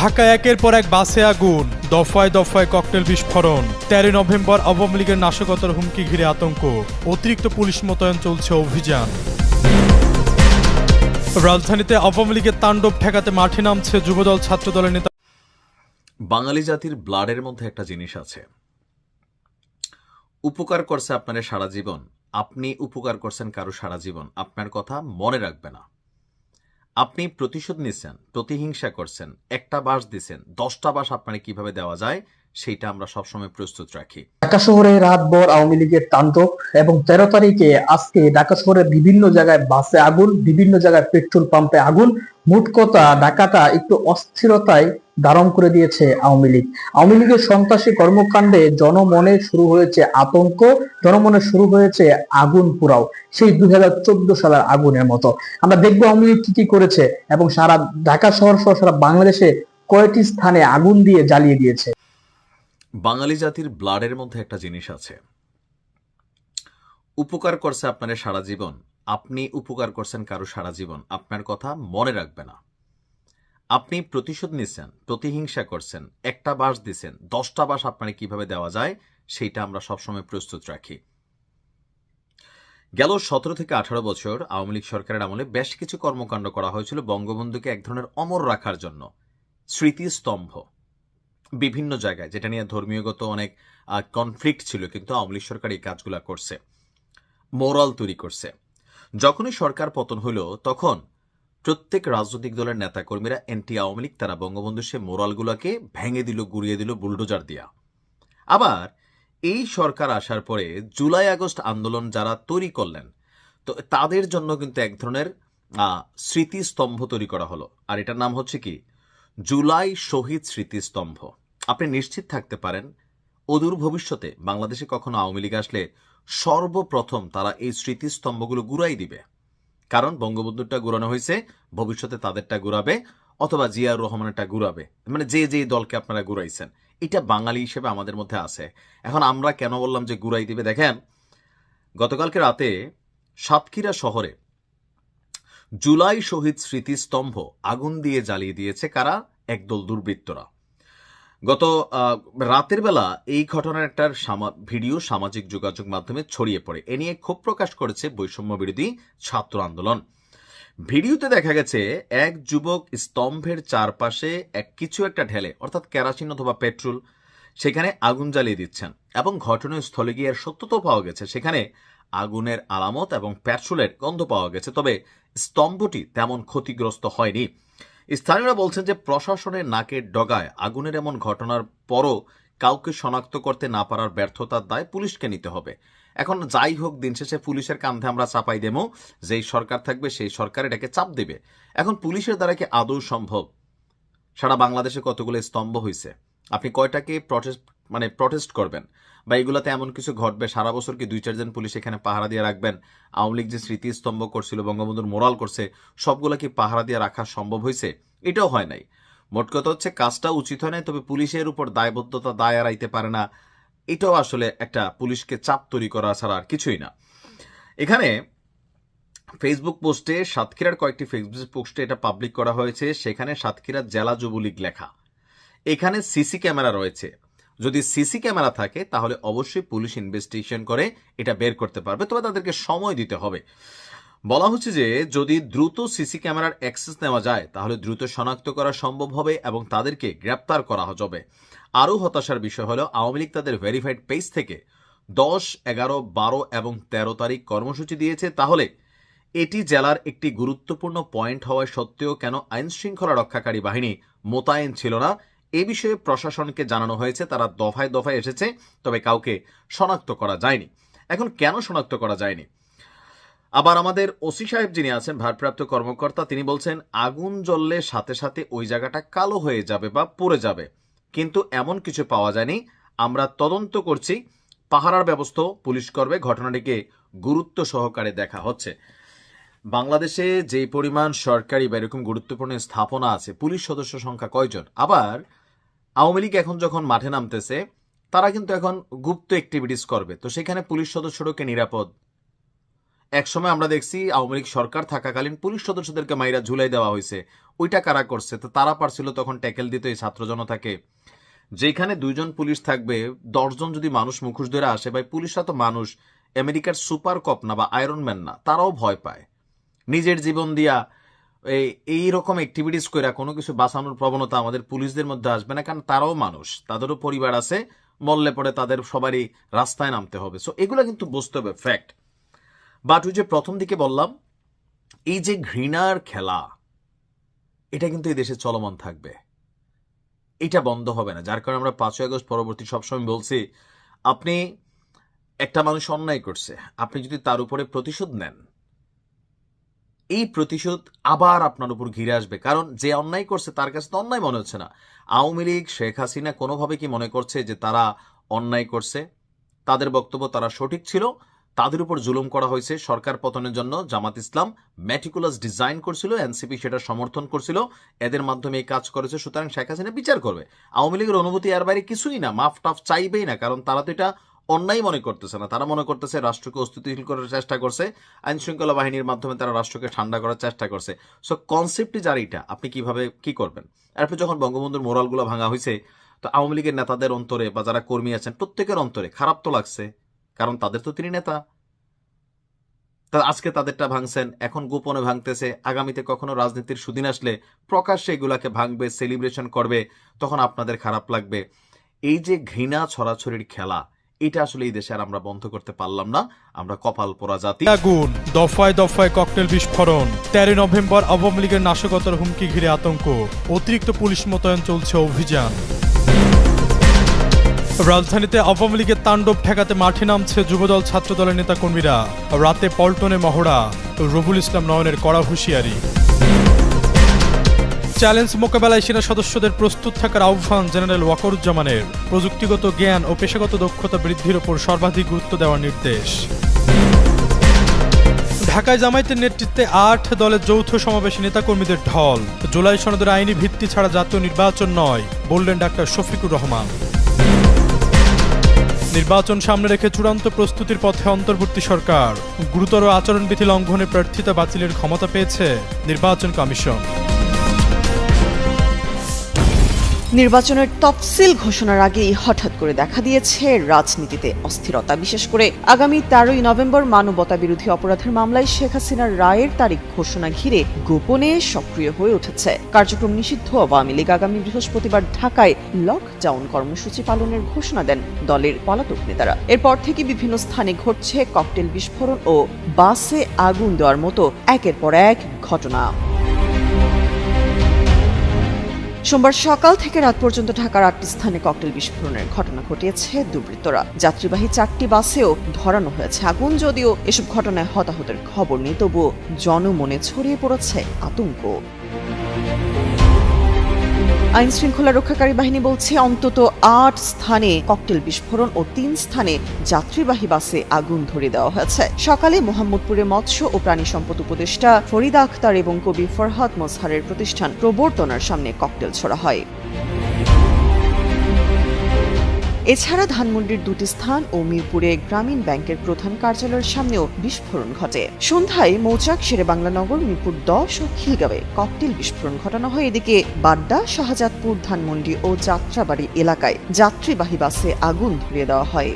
ঢাকায় একের পর এক বাসে আগুন, দফায় দফায় ককটেল বিস্ফোরণ। তেরোই নভেম্বর আওয়ামী লীগের নাশকতার হুমকি ঘিরে আতঙ্ক। অতিরিক্ত পুলিশ মোতায়েন চলছে অভিযান। রাজধানীতে আওয়ামী লীগের তাণ্ডব ঠেকাতে মাঠে নামছে যুবদল ছাত্রদলের নেতা। বাঙালি জাতির ব্লাডের মধ্যে একটা জিনিস আছে। উপকার করছে আপনার সারা জীবন। আপনি উপকার করছেন কারও সারা জীবন। আপনার কথা মনে রাখবে না। আপনি প্রতিশোধ নিচ্ছেন, প্রতিহিংসা করছেন, একটা বাস দিচ্ছেন, দশটা বাস আপনাকে কীভাবে দেওয়া যায় সেটা আমরা সবসময় প্রস্তুত রাখি। ঢাকা শহরে রাত রাতভর আওয়ামী লীগের তাণ্ডব এবং তেরো তারিখে আজকে ঢাকা শহরের বিভিন্ন জায়গায় বাসে আগুন, বিভিন্ন জায়গায় পেট্রোল পাম্পে আগুন। মোট কথা ঢাকাটা একটু অস্থিরতায় ধারণ করে দিয়েছে আওয়ামী লীগ। আওয়ামী লীগের সন্ত্রাসী কর্মকাণ্ডে জনমনে শুরু হয়েছে আতঙ্ক, জনমনে শুরু হয়েছে আগুন পুরাও সেই দুই হাজার চোদ্দ সালের আগুনের মতো। আমরা দেখব আওয়ামী লীগ কি কি করেছে এবং সারা ঢাকা শহর সহ সারা বাংলাদেশে কয়টি স্থানে আগুন দিয়ে জ্বালিয়ে দিয়েছে। বাঙালি জাতির ব্লাডের মধ্যে একটা জিনিস আছে। উপকার করছে আপনার সারা জীবন। আপনি উপকার করছেন কারও সারা জীবন। আপনার কথা মনে রাখবে না। আপনি প্রতিশোধ নিচ্ছেন, প্রতিহিংসা করছেন, একটা বাস দিছেন দশটা বাস আপনার কীভাবে দেওয়া যায় সেইটা আমরা সবসময় প্রস্তুত রাখি। গেল সতেরো থেকে আঠারো বছর আওয়ামী লীগ সরকারের আমলে বেশ কিছু কর্মকাণ্ড করা হয়েছিল বঙ্গবন্ধুকে এক ধরনের অমর রাখার জন্য। স্মৃতিস্তম্ভ। বিভিন্ন জায়গায়, যেটা নিয়ে ধর্মীয়গত অনেক কনফ্লিক্ট ছিল, কিন্তু আওয়ামী লীগ সরকার এই কাজগুলো করছে। মোরাল তৈরি করছে। যখনই সরকার পতন হলো তখন প্রত্যেক রাজনৈতিক দলের নেতাকর্মীরা এনটি আওয়ামী লীগ, তারা বঙ্গবন্ধু সে মোরালগুলোকে ভেঙে দিল, গুড়িয়ে দিল, বুলডোজার দিয়া। আবার এই সরকার আসার পরে জুলাই আগস্ট আন্দোলন যারা তৈরি করলেন, তো তাদের জন্য কিন্তু এক ধরনের স্মৃতিস্তম্ভ তৈরি করা হলো। আর এটার নাম হচ্ছে কি? জুলাই শহীদ স্মৃতিস্তম্ভ। আপনি নিশ্চিত থাকতে পারেন, অদূর ভবিষ্যতে বাংলাদেশে কখনো আওয়ামী লীগ আসলে সর্বপ্রথম তারা এই স্মৃতিস্তম্ভগুলো গুড়াই দিবে। কারণ বঙ্গবন্ধুরটা গুড়ানো হয়েছে, ভবিষ্যতে তাদেরটা গুড়াবে, অথবা জিয়াউর রহমানেরটা গুড়াবে। মানে যে যে দলকে আপনারা গুড়াইছেন, এটা বাঙালি হিসেবে আমাদের মধ্যে আছে। এখন আমরা কেন বললাম যে গুড়াই দিবে? দেখেন, গতকালকে রাতে সাতক্ষীরা শহরে জুলাই শহীদ স্মৃতিস্তম্ভ আগুন দিয়ে জ্বালিয়ে দিয়েছে কারা? একদল দুর্বৃত্তরা। গত রাতের বেলা এই ঘটনার একটা ভিডিও সামাজিক যোগাযোগ মাধ্যমে ছড়িয়ে পড়ে। এ নিয়ে ক্ষোভ প্রকাশ করেছে বৈষম্য বিরোধী ছাত্র আন্দোলন। ভিডিওতে দেখা গেছে, এক যুবক স্তম্ভের চারপাশে এক, কিছু একটা ঢেলে, অর্থাৎ কেরাসিন অথবা পেট্রোল, সেখানে আগুন জ্বালিয়ে দিচ্ছেন এবং ঘটনাস্থলে গিয়ে সত্যতাও পাওয়া গেছে। সেখানে আগুনের আলামত এবং পেট্রোলের গন্ধ পাওয়া গেছে, তবে স্তম্ভটি তেমন ক্ষতিগ্রস্ত হয়নি। স্থানীয়রা বলছেন যে প্রশাসনের নাকের ডগায় আগুনের এমন ঘটনার পরও কাউকে শনাক্ত করতে না পারার ব্যর্থতার দায় পুলিশকে নিতে হবে। এখন যাই হোক, দিন শেষে পুলিশের কান্ধে আমরা চাপাই দেবো। যেই সরকার থাকবে, সেই সরকার এটাকে চাপ দেবে। এখন পুলিশের দ্বারা কি আদৌ সম্ভব? সারা বাংলাদেশে কতগুলো স্তম্ভ হয়েছে আপনি কয়টাকে প্রটেস্ট মানে প্রটেস্ট করবেন? বা এগুলোতে এমন কিছু ঘটবে, সারা বছর কি দুই চারজন পুলিশ এখানে পাহারা দিয়ে রাখবেন? আওয়ামী লীগ যে স্মৃতিস্তম্ভ করছিল, বঙ্গবন্ধুর মোরাল করছে, সবগুলো কি পাহারা দিয়ে রাখা সম্ভব হয়েছে? এটাও হয় নাই। মোট কথা হচ্ছে কাজটা উচিত হয় নাই, তবে পুলিশের উপর দায়বদ্ধতা দায় এড়াইতে পারে না। এটাও আসলে একটা পুলিশকে চাপ তৈরি করা ছাড়া আর কিছুই না। এখানে ফেসবুক পোস্টে সাতক্ষীরার কয়েকটি ফেসবুক পোস্টে এটা পাবলিক করা হয়েছে, সেখানে সাতক্ষীরা জেলা যুবলীগ লেখা। এখানে সিসি ক্যামেরা রয়েছে। যদি সিসি ক্যামেরা থাকে, তাহলে অবশ্যই পুলিশ ইনভেস্টিগেশন করে এটা বের করতে পারবে, তবে তাদেরকে সময় দিতে হবে। বলা হচ্ছে যে, যদি দ্রুত সিসি ক্যামেরার অ্যাক্সেস নেওয়া যায়, তাহলে দ্রুত শনাক্ত করা সম্ভব হবে এবং তাদেরকে গ্রেপ্তার করা যাবে। আরও হতাশার বিষয় হলো, আওয়ামী লীগ তাদের ভেরিফাইড পেজ থেকে দশ, এগারো, বারো এবং তেরো তারিখ কর্মসূচি দিয়েছে। তাহলে এটি জেলার একটি গুরুত্বপূর্ণ পয়েন্ট হওয়া সত্ত্বেও কেন আইন শৃঙ্খলা রক্ষাকারী বাহিনী মোতায়েন ছিল না? এ বিষয়ে প্রশাসনকে জানানো হয়েছে, তারা দফায় দফায় এসেছে, তবে কাউকে শনাক্ত করা যায়নি। এখন কেন শনাক্ত করা যায়নি? আবার আমাদের ওসি সাহেব যিনি আছেন, ভারপ্রাপ্ত কর্মকর্তা, তিনি বলছেন, আগুন জ্বললে সাথে সাথে ওই জায়গাটা কালো হয়ে যাবে বা পড়ে যাবে। কিন্তু এমন কিছু পাওয়া যায়নি। আমরা তদন্ত করছি, পাহারার ব্যবস্থা পুলিশ করবে, ঘটনাটিকে গুরুত্ব সহকারে দেখা হচ্ছে। বাংলাদেশে যে পরিমাণ সরকারি বা এরকম গুরুত্বপূর্ণ স্থাপনা আছে, পুলিশ সদস্য সংখ্যা কয়জন? আবার আওয়ামী লীগ এখন যখন মাঠে নামতেছে, তারা কিন্তু এখন গুপ্ত অ্যাক্টিভিটিস করবে। তো সেখানে পুলিশ সদস্যরও কে নিরাপদ। একসময় আমরা দেখছি আওয়ামী লীগ সরকার থাকাকালীন পুলিশ সদস্যদেরকে মাইরা ঝুলাই দেওয়া হয়েছে। ওইটা কারা করছে? তো তারা পারছিল তখন ট্যাকেল দিতে এই ছাত্র জনতাকে। যেখানে দুইজন পুলিশ থাকবে, দশজন যদি মানুষ মুখোশ ধরে আসে, ভাই, পুলিশরা তো মানুষ। আমেরিকার সুপার কপ না বা আয়রন ম্যান না, তারাও ভয় পায়। নিজের জীবন দিয়া এই, এইরকম অ্যাক্টিভিটিস করে কোনো কিছু বাঁচানোর প্রবণতা আমাদের পুলিশদের মধ্যে আসবে না, কারণ তারাও মানুষ। তাদেরও পরিবার আছে, মরলে পরে তাদের সবারই রাস্তায় নামতে হবে। সো এগুলো কিন্তু বুঝতে হবে ফ্যাক্ট বাট ওই যে প্রথম দিকে বললাম, এই যে ঘৃণার খেলা, এটা কিন্তু এই দেশে চলমান থাকবে। এটা বন্ধ হবে না, যার কারণে আমরা পাঁচই আগস্ট পরবর্তী সবসময় বলছি, আপনি একটা মানুষ অন্যায় করছে, আপনি যদি তার উপরে প্রতিশোধ নেন এই প্রতিশোধ আবার আপনার উপর ঘিরে আসবে, কারণ যে অন্যায় করছে তার কাছে তো অন্যায় মনে হচ্ছে না। আওয়ামী লীগ, শেখ হাসিনা কোনোভাবে কি মনে করছে যে তারা অন্যায় করছে? তাদের বক্তব্য তারা সঠিক ছিল। তাদের উপর জুলুম করা হয়েছে সরকার পতনের জন্য। জামাত ইসলাম ম্যাটিকুলাস ডিজাইন করছিল, এনসিপি সেটা সমর্থন করছিল, এদের মাধ্যমে এই কাজ করেছে, সুতরাং শেখ হাসিনা বিচার করবে। আওয়ামী লীগের অনুভূতি এর বাইরে কিছুই না, মাফ টাফ চাইবেই না, কারণ তারা তো এটা অন্যায় মনে করতেছে না। তারা মনে করতেছে রাষ্ট্রকে অস্তিত্বশীল করার চেষ্টা করছে আইন শৃঙ্খলা বাহিনীর মাধ্যমে তারা রাষ্ট্রকে ঠান্ডা করার চেষ্টা করছে। সো কনসেপ্টই যার এটা আপনি কীভাবে কি করবেন? এরপর যখন বঙ্গবন্ধুর মোরালগুলো ভাঙা হয়েছে তো আওয়ামী লীগের নেতাদের অন্তরে বা যারা কর্মী আছেন, প্রত্যেকের অন্তরে খারাপ তো লাগছে, কারণ তাদের তো তিনি নেতা। তা আজকে তাদেরটা ভাঙছেন, এখন গোপনে ভাঙতেছে। আগামীতে কখনো রাজনীতির সুদিন আসলে প্রকাশ্যে এগুলাকে ভাঙবে সেলিব্রেশন করবে, তখন আপনাদের খারাপ লাগবে। এই যে ঘৃণা ছড়াছড়ির খেলা এটা আসলে এই দেশে আর আমরা বন্ধ করতে পারলাম না। আমরা কপাল পোড়া জাতি। আগুন, দফায় দফায় ককটেল বিস্ফোরণ। তেরোই নভেম্বর আওয়ামী লীগের নাশকতার হুমকি ঘিরে আতঙ্ক। অতিরিক্ত পুলিশ মোতায়েন চলছে অভিযান। রাজধানীতে আওয়ামী লীগের তাণ্ডব ঠেকাতে মাঠে নামছে যুবদল ছাত্রদলের নেতাকর্মীরা। রাতে পল্টনে মহড়া। রবুল ইসলাম নয়নের কড়া হুঁশিয়ারি। চ্যালেঞ্জ মোকাবেলায় সেনা সদস্যদের প্রস্তুত থাকার আহ্বান জেনারেল ওয়াকরুজ্জামানের। প্রযুক্তিগত জ্ঞান ও পেশাগত দক্ষতা বৃদ্ধির ওপর সর্বাধিক গুরুত্ব দেওয়ার নির্দেশ। ঢাকায় জামায়াতের নেতৃত্বে আট দলের যৌথ সমাবেশে নেতাকর্মীদের ঢল। জুলাই সনদের আইনি ভিত্তি ছাড়া জাতীয় নির্বাচন নয়, বললেন ডাক্তার শফিকুর রহমান। নির্বাচন সামনে রেখে চূড়ান্ত প্রস্তুতির পথে অন্তর্বর্তী সরকার। গুরুতর আচরণবিধি লঙ্ঘনে প্রার্থিতা বাতিলের ক্ষমতা পেয়েছে নির্বাচন কমিশন। নির্বাচনের তফসিল ঘোষণার আগেই হঠাৎ করে দেখা দিয়েছে রাজনীতিতে অস্থিরতা। বিশেষ করে আগামী তেরোই নভেম্বর মানবতা বিরোধী অপরাধের মামলায় শেখ হাসিনার রায়ের তারিখ ঘোষণা ঘিরে গোপনে সক্রিয় হয়ে উঠেছে। কার্যক্রম নিষিদ্ধ। আওয়ামী লীগ আগামী বৃহস্পতিবার ঢাকায় লকডাউন কর্মসূচি পালনের ঘোষণা দেন দলের পলাতক নেতারা। এরপর থেকে বিভিন্ন স্থানে ঘটছে ককটেল বিস্ফোরণ ও বাসে আগুন দেওয়ার মতো একের পর এক ঘটনা। সোমবার সকাল থেকে রাত পর্যন্ত ঢাকার আটটি স্থানে ককটেল বিস্ফোরণের ঘটনা ঘটিয়েছে দুর্বৃত্তরা। যাত্রীবাহী চারটি বাসেও ধরানো হয়েছে আগুন, যদিও এসব ঘটনায় হতাহতের খবর নেই, তবুও জনমনে ছড়িয়ে পড়েছে আতঙ্ক। আইন শৃঙ্খলা রক্ষাকারী বাহিনী বলছে, অন্তত আট স্থানে ককটেল বিস্ফোরণ ও তিন স্থানে যাত্রীবাহী বাসে আগুন ধরে দেওয়া হয়েছে। সকালে মোহাম্মদপুরে মৎস্য ও প্রাণী সম্পদ উপদেষ্টা ফরিদা আখতার এবং কবি ফরহাদ মজহারের প্রতিষ্ঠান প্রবর্তনার সামনে ককটেল ছড়া হয়। এছাড়া ধানমন্ডির দুটি স্থান ও মিরপুরে গ্রামীণ ব্যাংকের প্রধান কার্যালয়ের সামনেও বিস্ফোরণ ঘটে। সন্ধ্যায় মৌচাক শেরে বাংলানগর মিরপুর দশ ও খিলগাঁওয়ে ককটেল বিস্ফোরণ ঘটানো হয় এদিকে বাড্ডা, শাহজাদপুর, ধানমন্ডি ও যাত্রাবাড়ি এলাকায় যাত্রীবাহী বাসে আগুন ধরিয়ে দেওয়া হয়।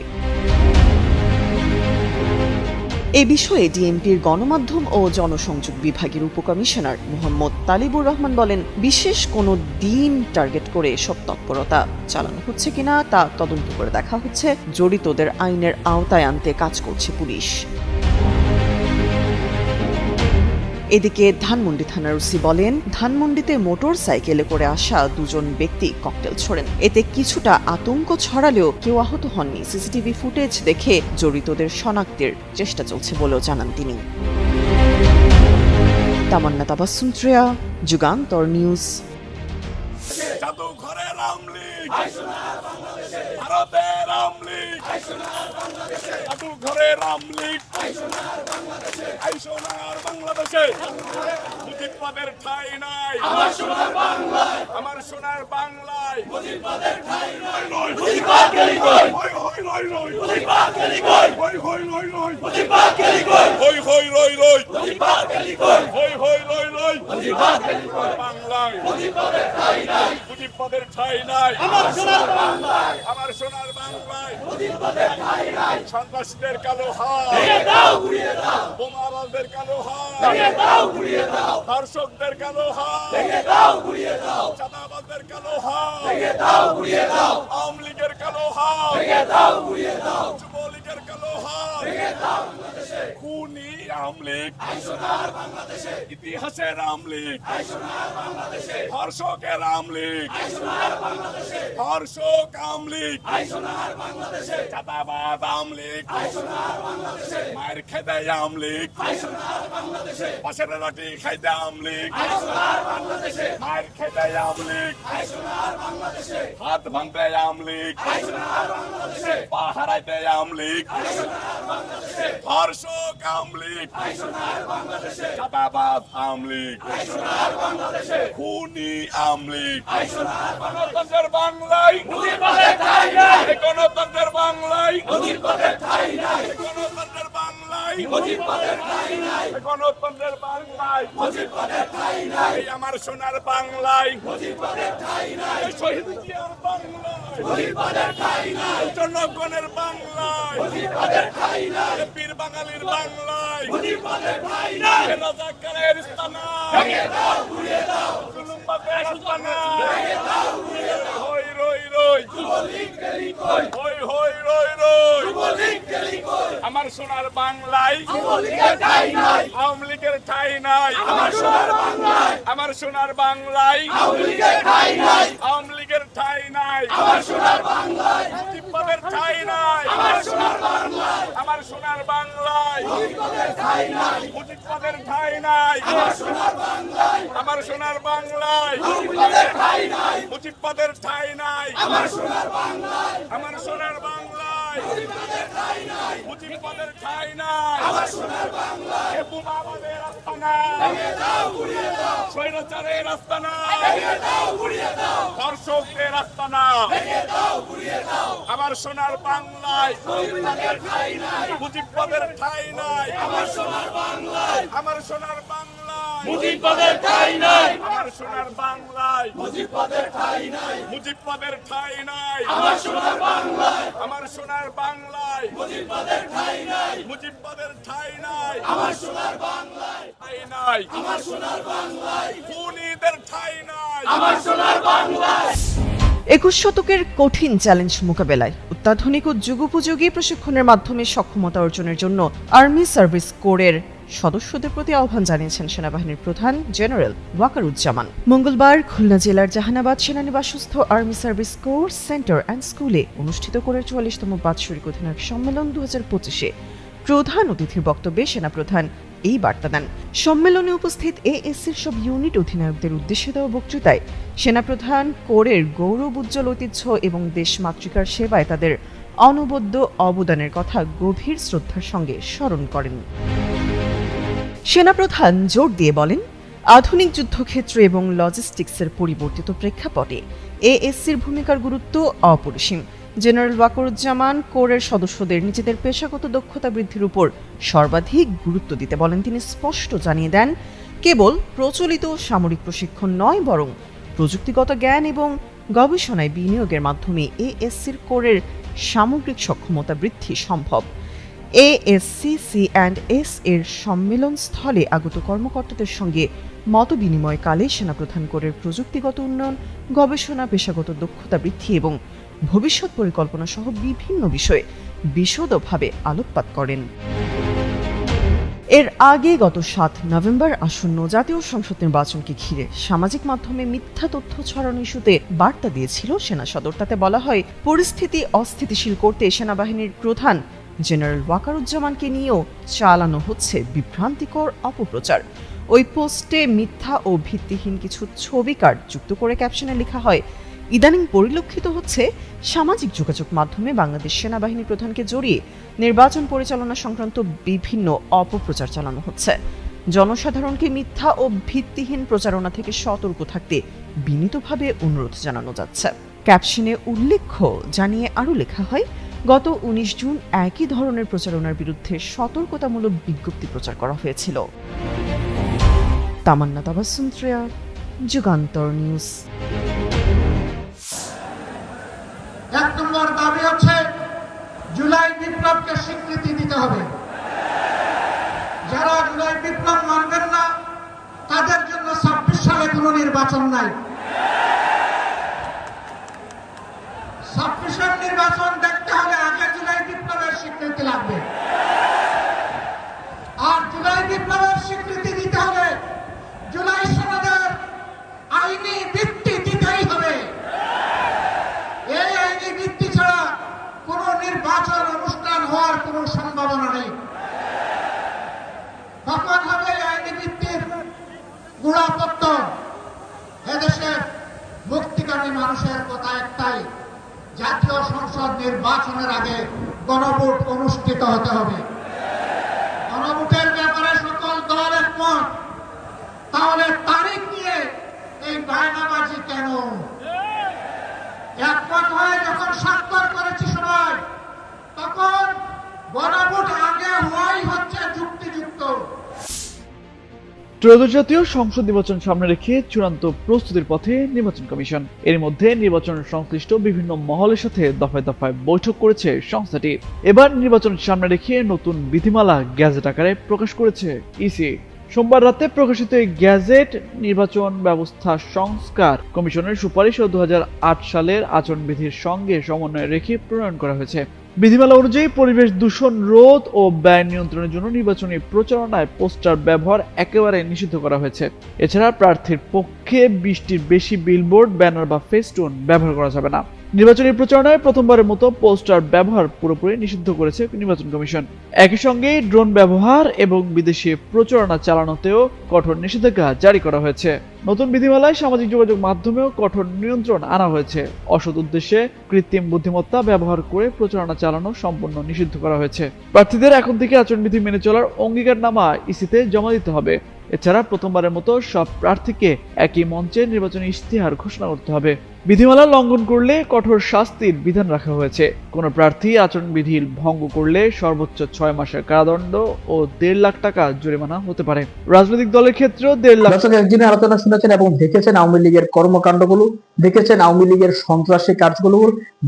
এ বিষয়ে ডিএমপির গণমাধ্যম ও জনসংযোগ বিভাগের উপকমিশনার মোহাম্মদ তালিবুর রহমান বলেন, বিশেষ কোনো দিন টার্গেট করে এসব তৎপরতা চালানো হচ্ছে কিনা তা তদন্ত করে দেখা হচ্ছে। জড়িতদের আইনের আওতায় আনতে কাজ করছে পুলিশ। এদিকে ধানমন্ডি থানার ওসি বলেন, ধানমন্ডিতে মোটর সাইকেলে করে আসা দুজন ব্যক্তি ককটেল ছোড়েন। এতে কিছুটা আতঙ্ক ছড়ালেও কেউ আহত হননি। সিসিটিভি ফুটেজ দেখে জড়িতদের শনাক্তের চেষ্টা চলছে বলেও জানান তিনি। তামান্না তাবাসুম, শ্রেয়া, যুগান্তর নিউজ। জাদু ঘরের আমলিগ আই সোনার বাংলাদেশে। মুজিববাদের ঠাই নাই। আমার সোনার বাংলায়। আমার সোনার বাংলায়। মুজিববাদের ঠাই নাই। মুজিববাদ গেলি কই হই হই রই রই। মুজিববাদ গেলি কই হই হই রই রই। মুজিববাদ গেলি কই হই হই রই রই। মুজিববাদ গেলি কই হই হই রই রই। মুজিববাদ গেলি কই বাংলায়। মুজিববাদের ঠাই নাই। মুজিববাদের ঠাই নাই। আমার সোনার বাংলায়। আমার সোনার বাংলায়। মুজিববাদের ঠাই নাই। সন্ত্রাসীদের কালো বোমাবাজদের কালো ধর্ষকদের কালো চাঁদাবাজদের কালো আওয়ামী লীগের কালো যুবলীগের কালো লীগ। ইতিহাসের আওয়ামী লীগ। ধর্ষক আওয়ামী লীগ। চাঁদাবাদ আওয়ামী মায়ের খেতে আওয়ামী পাশের রুটি খাইতে আওয়ামী মায়ের খেতে আওয়ামী হাত ভাঙতে আওয়ামী লীগ। পা হারাইতে আওয়ামী লীগ। ধর্ষক আমার সোনার বাংলায়। শহীদ জনগণের বাংলায়। বাঙালির বাংলায়। এই রাজাকারের স্থানায় জুলুমবাজের স্থানায় হই রই আমার সোনার বাংলায় আওয়ামী লীগের ঠাই নাই। আমার সোনার বাংলায় আওয়ামী লীগের ঠাই নাই। লীগের ঠাই নাই। আমার সোনার বাংলায়। ঠাই নাই ঠাই নাই। আমার সোনার বাংলায় আমার সোনার বাংলায়। মুজিববাদের ঠাই নাই মুজিববাদের ঠাই নাই। আমার সোনার বাংলায়। আমার সোনার বাংলায়। মুজিববাদের ঠাই নাই। মুজিববাদের ঠাই নাই। আমার সোনার বাংলায়। এ বোমাবাদের আস্তানা দাও গুড়িয়ে দাও। স্বৈরাচারের আস্তানা দাও গুড়িয়ে দাও। ধর্ষকদের আস্তানা দাও গুড়িয়ে দাও। আমার সোনার বাংলায়। মুজিববাদের ঠাই নাই। আমার সোনার বাংলায়। আমার সোনার ঠাই নাই। আমার সোনার বাংলায়। ঠাই নাই। ঠাই নাই। আমার সোনার বাংলায়। আমার সোনার বাংলায়। ঠাই নাই। ঠাই নাই। আমার সোনার বাংলায়। ঠাই নাই। আমার সোনার বাংলায়। খুনিদের ঠাই নাই। আমার সোনার বাংলায়। একুশ শতকের কঠিন চ্যালেঞ্জ মোকাবেলায় অত্যাধুনিক ও যুগোপযোগী প্রশিক্ষণের মাধ্যমে সক্ষমতা অর্জনের জন্য আর্মি সার্ভিস কোরের সদস্যদের প্রতি আহ্বান জানিয়েছেন সেনাবাহিনীর প্রধান জেনারেল ওয়াকারুজ্জামান। মঙ্গলবার খুলনা জেলার Jahanabad সেনানিবাসস্থ army service corps centre and স্কুলে অনুষ্ঠিত করে চুয়াল্লিশতম বাৎসরিক অধিনায়ক সম্মেলন দু হাজার পঁচিশে। প্রধান অতিথির বক্তব্যে সেনাপ্রধান এই বার্তা দেন। সম্মেলনে উপস্থিত এএসসির সব ইউনিট অধিনায়কদের উদ্দেশ্যে দেওয়া বক্তৃতায় সেনাপ্রধান কোরের গৌরব, উজ্জ্বল ঐতিহ্য এবং দেশ মাতৃকার সেবায় তাদের অনবদ্য অবদানের কথা গভীর শ্রদ্ধার সঙ্গে স্মরণ করেন। সেনাপ্রধান জোর দিয়ে বলেন, আধুনিক যুদ্ধক্ষেত্র এবং লজিস্টিক্সের পরিবর্তিত প্রেক্ষাপটে এএসসির ভূমিকার গুরুত্ব অপরিসীম। জেনারেল ওয়াকরুজ্জামান কোরের সদস্যদের নিজেদের পেশাগত দক্ষতা বৃদ্ধির উপর সর্বাধিক গুরুত্ব দিতে বলেন তিনি স্পষ্ট জানিয়ে দেন, কেবল প্রচলিত সামরিক প্রশিক্ষণ নয় বরং প্রযুক্তিগত জ্ঞান এবং গবেষণায় বিনিয়োগের মাধ্যমে এএসসির কোরের সামগ্রিক সক্ষমতা বৃদ্ধি সম্ভব। এএসসিসি অ্যান্ড এস এর সম্মেলন স্থলে আগত কর্মকর্তাদের সঙ্গে মত বিনিময়কালে সেনাপ্রধান কোরের প্রযুক্তিগত উন্নয়ন, গবেষণা, পেশাগত দক্ষতা বৃদ্ধি এবং ভবিষ্যৎ পরিকল্পনা সহ বিভিন্ন বিষয়ে বিশদভাবে আলোকপাত করেন। এর আগে গত সাত নভেম্বর আসন্ন জাতীয় সংসদ নির্বাচনকে ঘিরে সামাজিক মাধ্যমে মিথ্যা তথ্য ছড়ানো ইস্যুতে বার্তা দিয়েছিল সেনা সদর। তাতে বলা হয়, পরিস্থিতি অস্থিতিশীল করতে সেনাবাহিনীর প্রধান জেনারেল ওয়াকারুজ্জামানকে নিয়েও চালানো হচ্ছে বিভ্রান্তিকর অপপ্রচার। ওই পোস্টে মিথ্যা ও ভিত্তিহীন কিছু ছবি কার্ড যুক্ত করে ক্যাপশনে লেখা হয়, ইদানিং পরিলক্ষিত হচ্ছে সামাজিক যোগাযোগ মাধ্যমে বাংলাদেশ সেনাবাহিনী প্রধানকে জড়িয়ে নির্বাচন পরিচালনা সংক্রান্ত বিভিন্ন অপপ্রচার চালানো হচ্ছে। জনসাধারণকে মিথ্যা ও ভিত্তিহীন প্রচারণা থেকে সতর্ক থাকতে বিনীতভাবে অনুরোধ জানানো যাচ্ছে। ক্যাপশনে উল্লেখ্য জানিয়ে আরও লেখা হয় গত উনিশ জুন একই ধরনের প্রচারণার বিরুদ্ধে সতর্কতামূলক বিজ্ঞপ্তি প্রচার করা হয়েছিল। তামান্না যুগান্তর নিউজ। এক নম্বর দাবি হচ্ছে জুলাই বিপ্লবকে স্বীকৃতি দিতে হবে। যারা জুলাই বিপ্লব মানবেন না, তাদের জন্য ছাব্বিশ সালে কোনো নির্বাচন নাই। ছাব্বিশের নির্বাচন দেখতে হলে আগে জুলাই বিপ্লবের স্বীকৃতি লাগবে আর জুলাই বিপ্লবের স্বীকৃতি দিতে হলে জুলাই সনদের আইনি ভিত্তি দিতেই হবে এই আইনি ভিত্তি ছাড়া কোন নির্বাচন অনুষ্ঠান হওয়ার কোন সম্ভাবনা নেই কখন হবে এই আইনি ভিত্তির গুণাপত্য এদেশের মুক্তিকামী মানুষের কথা একটাই জাতীয় সংসদ নির্বাচনের আগে গণভোট অনুষ্ঠিত হতে হবে। গণভোটের ব্যাপারে সকল দল একমত। তাহলে তারিখ নিয়ে এই বায়নাবাজি কেন? একমত হয়ে যখন স্বাক্ষর করেছি সবাই, তখন গণভোট আগে হওয়াই হচ্ছে ত্রয়োদশ জাতীয় সংসদ নির্বাচন সামনে রেখে চূড়ান্ত প্রস্তুতির পথে নির্বাচন কমিশন। এর মধ্যে নির্বাচন সংশ্লিষ্ট বিভিন্ন মহলের সাথে দফায় দফায় বৈঠক করেছে সংস্থাটি। এবার নির্বাচন সামনে রেখে নতুন বিধিমালা গ্যাজেট আকারে প্রকাশ করেছে ইসি। সোমবার রাতে প্রকাশিত এই গ্যাজেট নির্বাচন ব্যবস্থা সংস্কার কমিশনের সুপারিশ ও দু হাজার আট সালের আচরণবিধির সঙ্গে সমন্বয় রেখে প্রণয়ন করা হয়েছে। বিধিমালা অনুযায়ী পরিবেশ দূষণ রোধ ও ব্যয় নিয়ন্ত্রণের জন্য নির্বাচনী প্রচারণায় পোস্টার ব্যবহার একেবারে নিষিদ্ধ করা হয়েছে। এছাড়া প্রার্থীর পক্ষে বিশটির বেশি বিলবোর্ড ব্যানার বা ফেস্টুন ব্যবহার করা যাবে না। নির্বাচনী প্রচারণায় প্রথমবারের মতো পোস্টার ব্যবহার পুরোপুরি নিষিদ্ধ করেছে নির্বাচন কমিশন। একই সঙ্গে ড্রোন ব্যবহার এবং বিদেশে প্রচারণা চালানোতেও কঠোর নিষেধাজ্ঞা জারি করা হয়েছে। নতুন বিধিমালায় সামাজিক যোগাযোগ মাধ্যমেও কঠোর নিয়ন্ত্রণ আনা হয়েছে। অসৎ উদ্দেশ্যে কৃত্রিম বুদ্ধিমত্তা ব্যবহার করে প্রচারণা চালানো সম্পূর্ণ নিষিদ্ধ করা হয়েছে। প্রার্থীদের এখন থেকে আচরণবিধি মেনে চলার অঙ্গীকারনামা ইসিতে জমা দিতে হবে। এছাড়া প্রথমবারের মতো সব প্রার্থীকে একই মঞ্চে নির্বাচনী ইশতেহার ঘোষণা করতে হবে। বিধিমালা লঙ্ঘন করলে কঠোর শাস্তির বিধান রাখা হয়েছে। কোনো প্রার্থী আচরণবিধি ভঙ্গ করলে সর্বোচ্চ ছয় মাসের কারাদণ্ড ও দেড় লাখ টাকা জরিমানা হতে পারে। রাজনৈতিক দলের ক্ষেত্রেও দেড় লাখ একদিনের আলোচনা শুনেছেন এবং দেখেছেন আওয়ামী লীগের কর্মকাণ্ডগুলো, দেখেছেন আওয়ামী লীগের সন্ত্রাসী কাজগুলো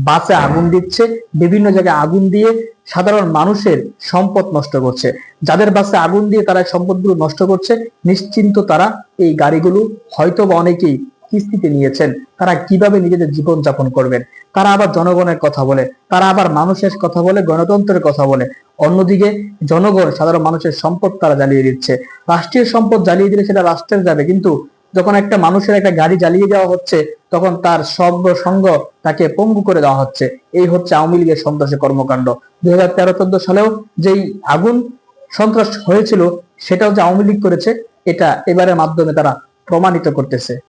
বাসে আগুন দিচ্ছে, বিভিন্ন জায়গায় আগুন দিয়ে সাধারণ মানুষের সম্পদ নষ্ট করছে। যাদের বাসে আগুন দিয়ে তারা সম্পদগুলো নষ্ট করছে, নিশ্চিন্ত তারা এই গাড়িগুলো হয়তো বা অনেকেই কিস্তিতে নিয়েছেন, তারা কীভাবে নিজেদের জীবন যাপন করবেন? তারা আবার জনগণের কথা বলে, তারা আবার মানুষের কথা বলে, গণতন্ত্রের কথা বলে। অন্যদিকে জনগণ, সাধারণ মানুষের সম্পদ তারা জ্বালিয়ে দিচ্ছে। রাষ্ট্রীয় সম্পদ জ্বালিয়ে দিলে সেটা রাষ্ট্রের যাবে, কিন্তু যখন একটা মানুষের একটা গাড়ি জ্বালিয়ে দেওয়া হচ্ছে, তখন তার সর্বসঙ্গ তাকে পঙ্গু করে দেওয়া হচ্ছে। এই হচ্ছে আওয়ামী লীগের সন্ত্রাসী কর্মকাণ্ড। দুই হাজার তেরো চোদ্দ সালেও যেই আগুন সন্ত্রাস হয়েছিল, সেটাও যে আওয়ামী লীগ করেছে, এটা এবারের মাধ্যমে তারা প্রমাণিত করতেছে।